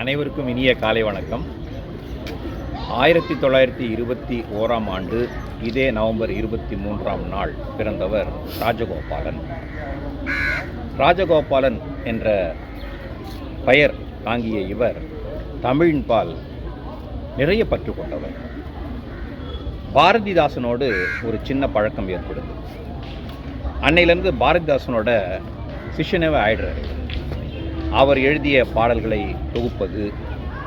அனைவருக்கும் இனிய காலை வணக்கம். ஆயிரத்தி தொள்ளாயிரத்தி இருபத்தி ஓராம் ஆண்டு இதே நவம்பர் இருபத்தி மூன்றாம் நாள் பிறந்தவர் ராஜகோபாலன். ராஜகோபாலன் என்ற பெயர் தாங்கிய இவர் தமிழின்பால் நிறைய பற்று கொண்டவர். பாரதிதாசனோடு ஒரு சின்ன பழக்கம் ஏற்படுது. அன்னையிலேருந்து பாரதிதாசனோட சிஷ்யனவே ஆயிடுறாரு. அவர் எழுதிய பாடல்களை தொகுப்பது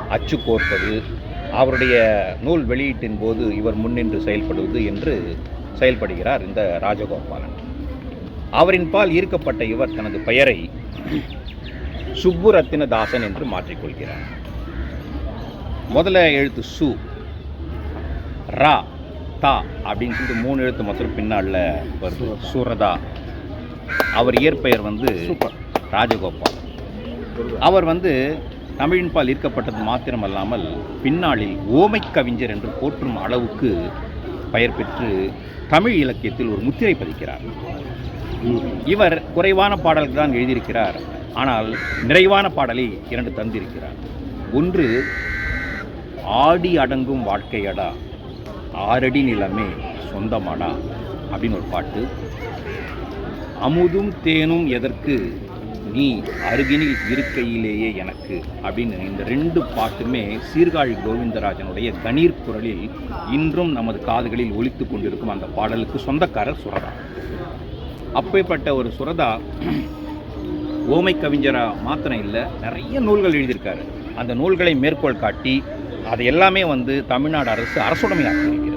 அச்சு கோர்ப்பது அவருடைய நூல் வெளியீட்டின் போது இவர் முன்னின்று செயல்படுவது என்று செயல்படுகிறார் இந்த ராஜகோபாலன். அவரின் பால் ஈர்க்கப்பட்ட இவர் தனது பெயரை சுப்புரத்தினதாசன் என்று மாற்றிக்கொள்கிறார். முதல்ல எழுத்து சு ரா தா அப்படின்னு சொல்லிட்டு மூணு எழுத்து மொத்தம் பின்னால வருது. சூரதா. அவர் இயற்பெயர் வந்து ராஜகோபால் அவர் வந்து தமிழின்பால் ஈர்க்கப்பட்டது மாத்திரமல்லாமல் பின்னாளில் ஓமை கவிஞர் என்று போற்றும் அளவுக்கு பெயர் பெற்று தமிழ் இலக்கியத்தில் ஒரு முத்திரை பதிக்கிறார். இவர் குறைவான பாடல்கள் தான் எழுதியிருக்கிறார். ஆனால் நிறைவான பாடலை இரண்டு தந்திருக்கிறார். ஒன்று ஆடி அடங்கும் வாழ்க்கையடா ஆறடி நிலமே சொந்தமாடா அப்படின்னு ஒரு பாட்டு. அமுதும் தேனும் எதற்கு நீ அருகினில் இருக்கையிலேயே எனக்கு அப்படின்னு இந்த ரெண்டு பாட்டுமே சீர்காழி கோவிந்தராஜனுடைய கணீர் குரலில் இன்றும் நமது காதுகளில் ஒழித்து கொண்டிருக்கும் அந்த பாடலுக்கு சொந்தக்காரர் சுரதா. அப்பேற்பட்ட ஒரு சுரதா ஓமை கவிஞராக மாத்திரம் இல்லை நிறைய நூல்கள் எழுதியிருக்காரு. அந்த நூல்களை மேற்கோள் காட்டி அது எல்லாமே வந்து தமிழ்நாடு அரசு அரசுடைமையாக்கியிருக்கிறது